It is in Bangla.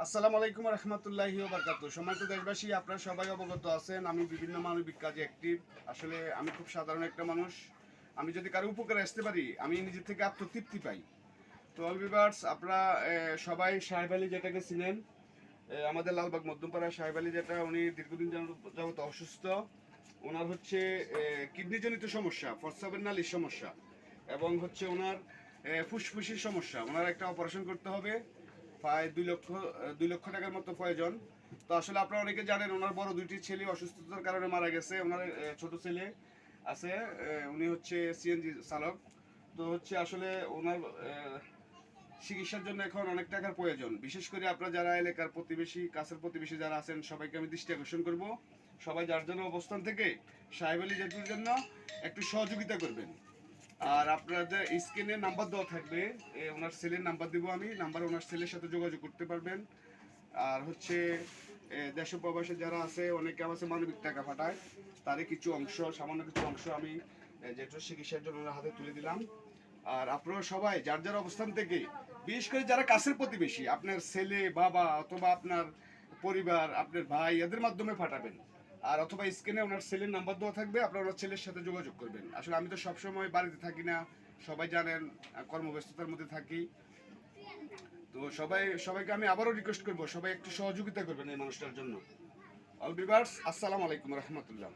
আসসালামু আলাইকুম রহমতুল্লাহি বারকাতু সম্মানিত দেশবাসী আপনারা সবাই অবগত আছেন আমি বিভিন্ন মানবিক কাজে অ্যাক্টিভ আসলে আমি খুব সাধারণ একটা মানুষ। আমি যদি কারও উপকারে আসতে পারি আমি নিজে থেকে আত্মতৃপ্তি পাই। তো অল আপনারা সবাই সাহেব আলী যেটাকে আহ, আমাদের লালবাগ মধ্যমপাড়া সাহেব আলী যেটা উনি দীর্ঘদিন যাবত- অসুস্থ। ওনার হচ্ছে কিডনিজনিত সমস্যা ফরসাবের নালির সমস্যা এবং হচ্ছে ওনার ফুসফুসের সমস্যা। ওনার একটা অপারেশন করতে হবে। প্রায় দুই লক্ষ দুই লক্ষ টাকার মতো প্রয়োজন। তো আসলে আপনারা অনেকে জানেন, ওনার বড় দুইটি ছেলে অসুস্থতার কারণে মারা গেছে। ওনার ছোট ছেলে আছে উনি হচ্ছে সিএনজি চালক। তো হচ্ছে আসলে ওনার চিকিৎসার জন্য এখন অনেক টাকার প্রয়োজন। বিশেষ করে আপনারা যারা এলাকার প্রতিবেশী, কাছের প্রতিবেশী যারা আছেন, সবাইকে আমি দৃষ্টি আকর্ষণ করব। সবাই যার জন্য অবস্থান থেকে সাহেব আলী জন্য একটু সহযোগিতা করবেন। আর আপনাদের স্ক্রিনে নাম্বার দেওয়া থাকবে। ওনার ছেলের নাম্বার দিব আমি। নাম্বার ওনার ছেলের সাথে যোগাযোগ করতে পারবেন। আর হচ্ছে দেশ প্রবাসে যারা আছে, অনেকে আমার মানবিক টাকা পাঠায়। তারই কিছু অংশ, সামান্য কিছু অংশ আমি যেটা চিকিৎসার জন্য ওনার হাতে তুলে দিলাম। আর আপনারা সবাই, যার যার অবস্থান থেকে, বিশেষ করে যারা কাছের প্রতিবেশী, আপনার ছেলে বাবা অথবা আপনার পরিবার, আপনার ভাই, এদের মাধ্যমে পাঠাবেন। আর অথবা স্ক্রিনে ওনার ছেলের নাম্বার দেওয়া থাকবে, আপনারা ওনার ছেলের সাথে যোগাযোগ করবেন। আসলে আমি তো সবসময় বাড়িতে থাকি না, সবাই জানেন কর্মব্যস্ততার মধ্যে থাকি। তো সবাই, সবাইকে আমি আবারও রিকোয়েস্ট করব, সবাই একটু সহযোগিতা করবেন এই মানুষটার জন্য। অল বিভার্স আসসালামু আলাইকুম রহমতুল্লাহ।